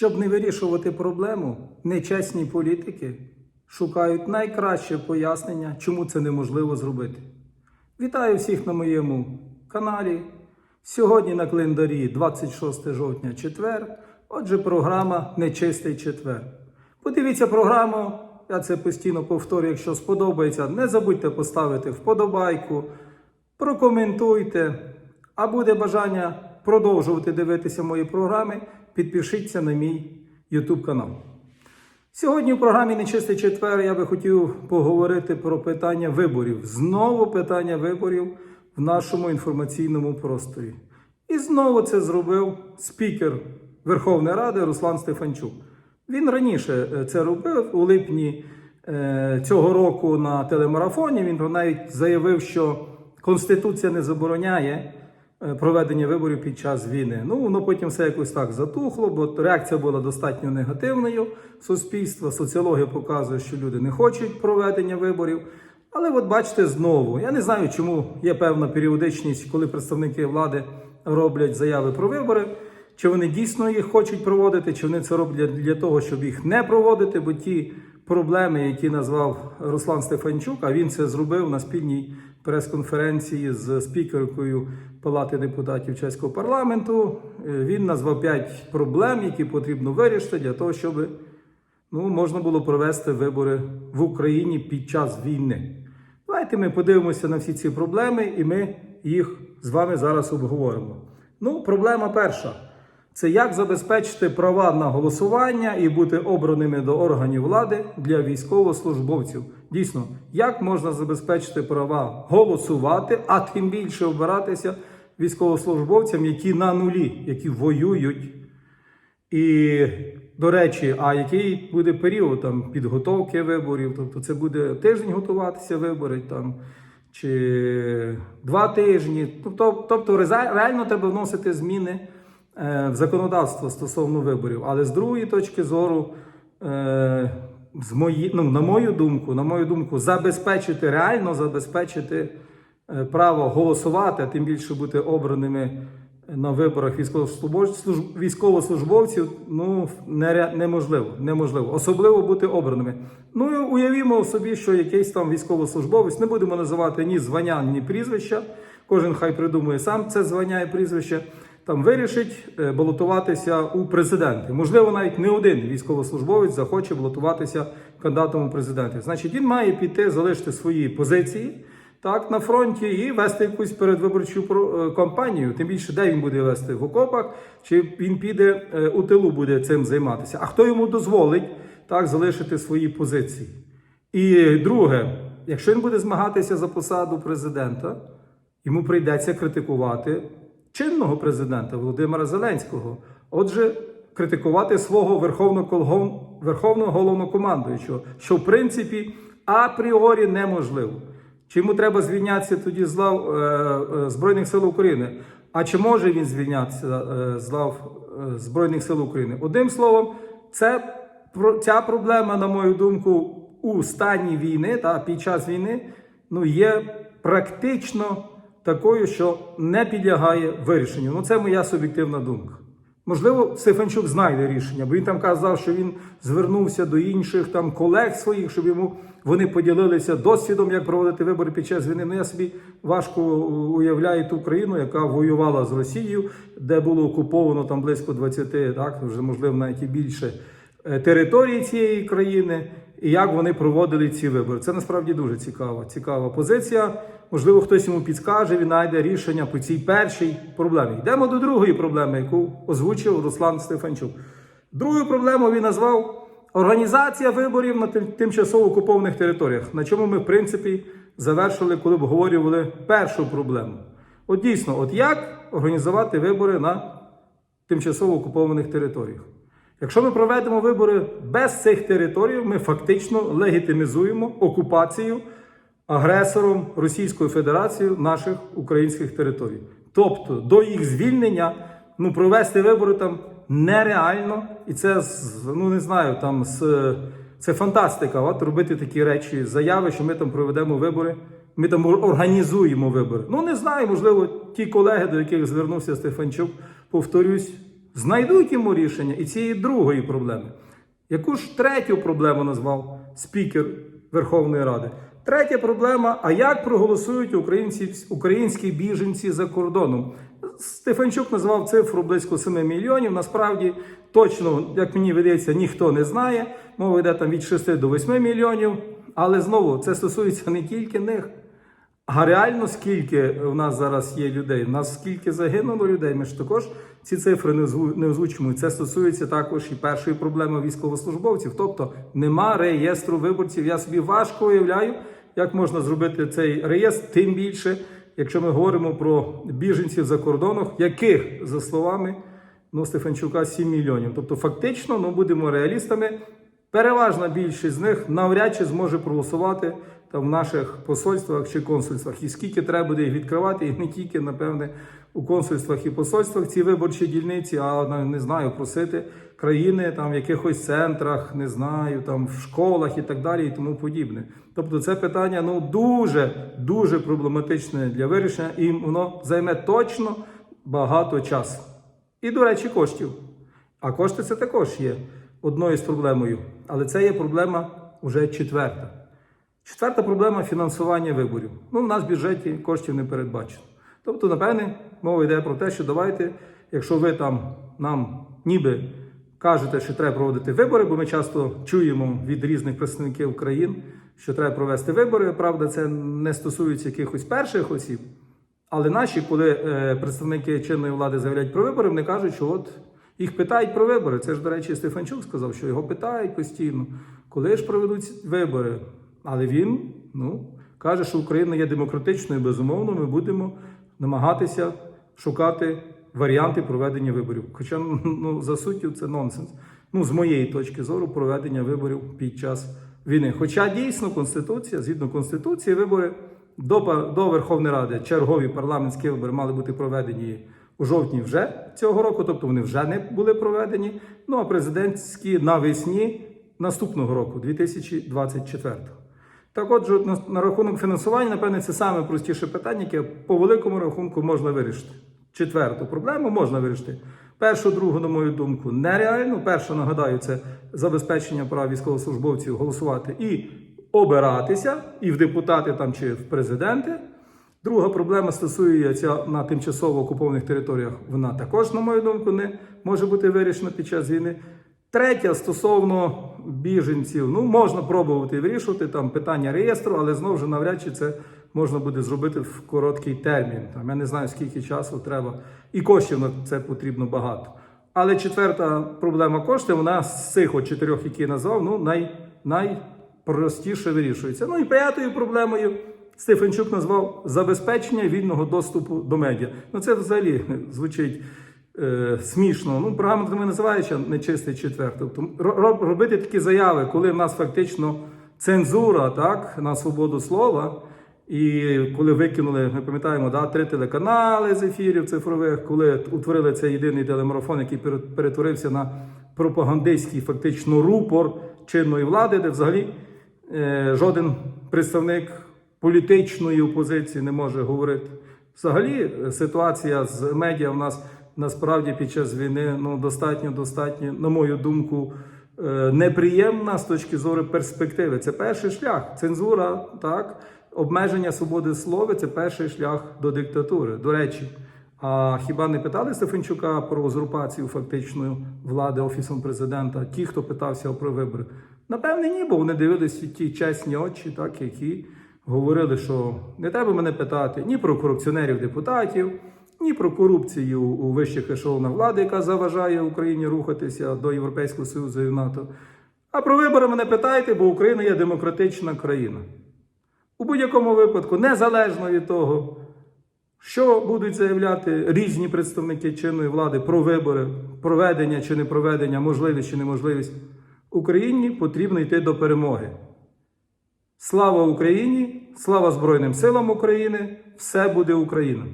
Щоб не вирішувати проблему, нечесні політики шукають найкраще пояснення, чому це неможливо зробити. Вітаю всіх на моєму каналі. Сьогодні на календарі 26 жовтня четвер. Отже, програма Нечистий четвер. Подивіться програму, я це постійно повторюю, якщо сподобається. Не забудьте поставити вподобайку, прокоментуйте. А буде бажання продовжувати дивитися мої програми, підпишіться на мій YouTube канал. Сьогодні в програмі Нечистий четвер я би хотів поговорити про питання виборів. Знову питання виборів в нашому інформаційному просторі. І знову це зробив спікер Верховної Ради Руслан Стефанчук. Він раніше е, це робив у липні е, цього року на телемарафоні. Він навіть заявив, що Конституція не забороняє проведення виборів під час війни. Ну, воно потім все якось так затухло, бо реакція була достатньо негативною суспільства. Соціологія показує, що люди не хочуть проведення виборів. Але от бачите знову, я не знаю, чому є певна періодичність, коли представники влади роблять заяви про вибори. Чи вони дійсно їх хочуть проводити, чи вони це роблять для того, щоб їх не проводити, бо ті проблеми, які назвав Руслан Стефанчук, а він це зробив на спільній прес-конференції з спікеркою Палати депутатів чеського парламенту. Е, Він назвав п'ять проблем, які потрібно вирішити для того, щоб ну, можна було провести вибори в Україні під час війни. Давайте ми подивимося на всі ці проблеми, і ми їх з вами зараз обговоримо. Ну, проблема перша. Це як забезпечити права на голосування і бути обраними до органів влади для військовослужбовців. Дійсно, як можна забезпечити права голосувати, а тим більше обиратися військовослужбовцям, які на нулі, які воюють. І, до речі, а який буде період там, підготовки виборів? Тобто це буде тиждень готуватися вибори там, чи два тижні. Тобто, тобто реально треба вносити зміни в законодавство стосовно виборів. Але з другої точки зору, е, з мої, ну, на мою думку, на мою думку, забезпечити реально забезпечити е, право голосувати, а тим більше бути обраними на виборах військовослужбовців ну, неможливо, неможливо. Особливо бути обраними. Ну і уявімо собі, що якийсь там військовослужбовець, не будемо називати ні звання, ні прізвища. Кожен хай придумує сам це звання і прізвище. Там вирішить е, балотуватися у президенти. Можливо, навіть не один військовослужбовець захоче балотуватися кандидатом у президенти. Значить, він має піти, залишити свої позиції так, на фронті і вести якусь передвиборчу е, кампанію. Тим більше, де він буде вести в окопах, чи він піде е, у тилу буде цим займатися. А хто йому дозволить так залишити свої позиції? І друге, якщо він буде змагатися за посаду президента, йому прийдеться критикувати чинного президента Володимира Зеленського. Отже, критикувати свого верховного, верховного головнокомандуючого, що в принципі апріорі неможливо. Чи йому треба звільнятися тоді з лав е, е, Збройних сил України? А чи може він звільнятися е, з лав Збройних сил України? Одним словом, це ця проблема, на мою думку, у стані війни та під час війни ну, є практично такою, що не підлягає вирішенню. Ну, це моя суб'єктивна думка. Можливо, Стефанчук знайде рішення, бо він там казав, що він звернувся до інших там колег своїх, щоб йому вони поділилися досвідом, як проводити вибори під час війни. Ну я собі важко уявляю ту країну, яка воювала з Росією, де було окуповано там близько 20, так вже можливо навіть і більше е, території цієї країни, і як вони проводили ці вибори. Це насправді дуже цікава, цікава позиція. Можливо, хтось йому підскаже, він знайде рішення по цій першій проблемі. Йдемо до другої проблеми, яку озвучив Руслан Стефанчук. Другою проблемою він назвав організація виборів на тимчасово окупованих територіях, на чому ми, в принципі, завершили, коли обговорювали першу проблему. От дійсно, от як організувати вибори на тимчасово окупованих територіях. Якщо ми проведемо вибори без цих територій, ми фактично легітимізуємо окупацію агресором Російською Федерацією наших українських територій. Тобто до їх звільнення ну, провести вибори там нереально, і це ну не знаю, там з це фантастика. От робити такі речі, заяви, що ми там проведемо вибори. Ми там організуємо вибори. Ну не знаю, можливо, ті колеги, до яких звернувся Стефанчук, повторюсь, знайдуть йому рішення і цієї другої проблеми. Яку ж третю проблему назвав спікер Верховної Ради? Третя проблема: а як проголосують українці, українські біженці за кордоном? Стефанчук назвав цифру близько 7 мільйонів. Насправді, точно, як мені видається, ніхто не знає. Мова йде там від 6 до 8 мільйонів. Але знову це стосується не тільки них. А реально скільки в нас зараз є людей? У нас скільки загинуло людей? Ми ж також ці цифри не озву- не озвучуємо. І Це стосується також і першої проблеми військовослужбовців. Тобто нема реєстру виборців. Я собі важко уявляю, як можна зробити цей реєстр, тим більше, якщо ми говоримо про біженців за кордоном, яких, за словами ну, Стефанчука, 7 мільйонів. Тобто, фактично, ну будемо реалістами. Переважна більшість з них навряд чи зможе проголосувати там в наших посольствах чи консульствах. І скільки треба буде їх відкривати, і не тільки, напевне, у консульствах і посольствах ці виборчі дільниці, а не знаю, просити країни там в якихось центрах, не знаю, там в школах і так далі, і тому подібне. Тобто це питання ну дуже дуже проблематичне для вирішення, і воно займе точно багато часу. І, до речі, коштів. А кошти це також є одною з проблемою. Але це є проблема вже четверта. Четверта проблема фінансування виборів. Ну, в нас в бюджеті коштів не передбачено. Тобто, напевне, мова йде про те, що давайте, якщо ви там нам ніби кажете, що треба проводити вибори, бо ми часто чуємо від різних представників країн, що треба провести вибори. Правда, це не стосується якихось перших осіб. Але наші, коли е, представники чинної влади заявляють про вибори, вони кажуть, що от їх питають про вибори. Це ж, до речі, Стефанчук сказав, що його питають постійно, коли ж проведуть вибори. Але він ну, каже, що Україна є демократичною, безумовно, ми будемо намагатися шукати варіанти проведення виборів. Хоча ну, за суттю це нонсенс. Ну, з моєї точки зору, проведення виборів під час війни. Хоча дійсно Конституція, згідно Конституції, вибори до, до Верховної Ради, чергові парламентські вибори мали бути проведені у жовтні вже цього року, тобто вони вже не були проведені. Ну а президентські навесні наступного року, 2024. Так на, на рахунок фінансування, напевне, це саме простіше питання, яке по великому рахунку можна вирішити. Четверту проблему можна вирішити. Першу, другу, на мою думку, нереально. Перша, нагадаю, це забезпечення прав військовослужбовців голосувати і обиратися, і в депутати там чи в президенти. Друга проблема стосується на тимчасово окупованих територіях. Вона також, на мою думку, не може бути вирішена під час війни. Третя стосовно біженців, ну можна пробувати вирішувати там питання реєстру, але знову ж навряд чи це можна буде зробити в короткий термін. Там я не знаю скільки часу треба, і коштів на це потрібно багато. Але четверта проблема коштів, вона з цих от чотирьох, які я назвав, ну най, найпростіше вирішується. Ну і п'ятою проблемою Стефанчук назвав забезпечення вільного доступу до медіа. Ну це взагалі звучить е, смішно. Ну, програма тому називається нечистий четвер. Тобто ро- робити такі заяви, коли в нас фактично цензура так, на свободу слова. І коли викинули, ми пам'ятаємо, да, три телеканали з ефірів цифрових, коли утворили цей єдиний телемарафон, який пере- перетворився на пропагандистський фактично рупор чинної влади, де взагалі е, жоден представник політичної опозиції не може говорити. Взагалі, е, ситуація з медіа в нас насправді під час війни ну, достатньо, достатньо, на мою думку, е, неприємна з точки зору перспективи. Це перший шлях. Цензура, так, обмеження свободи слова це перший шлях до диктатури. До речі, а хіба не питали Стефанчука про узурпацію фактичної влади офісом президента? Ті, хто питався про вибори? Напевне, ні, бо вони дивилися ті чесні очі, так які говорили, що не треба мене питати ні про корупціонерів депутатів, ні про корупцію у вищих ешелонах влади, яка заважає Україні рухатися до Європейського Союзу і НАТО. А про вибори мене питайте, бо Україна є демократична країна. У будь-якому випадку, незалежно від того, що будуть заявляти різні представники чинної влади про вибори, проведення чи не проведення, можливість чи неможливість, Україні потрібно йти до перемоги. Слава Україні! Слава Збройним силам України! Все буде Україна!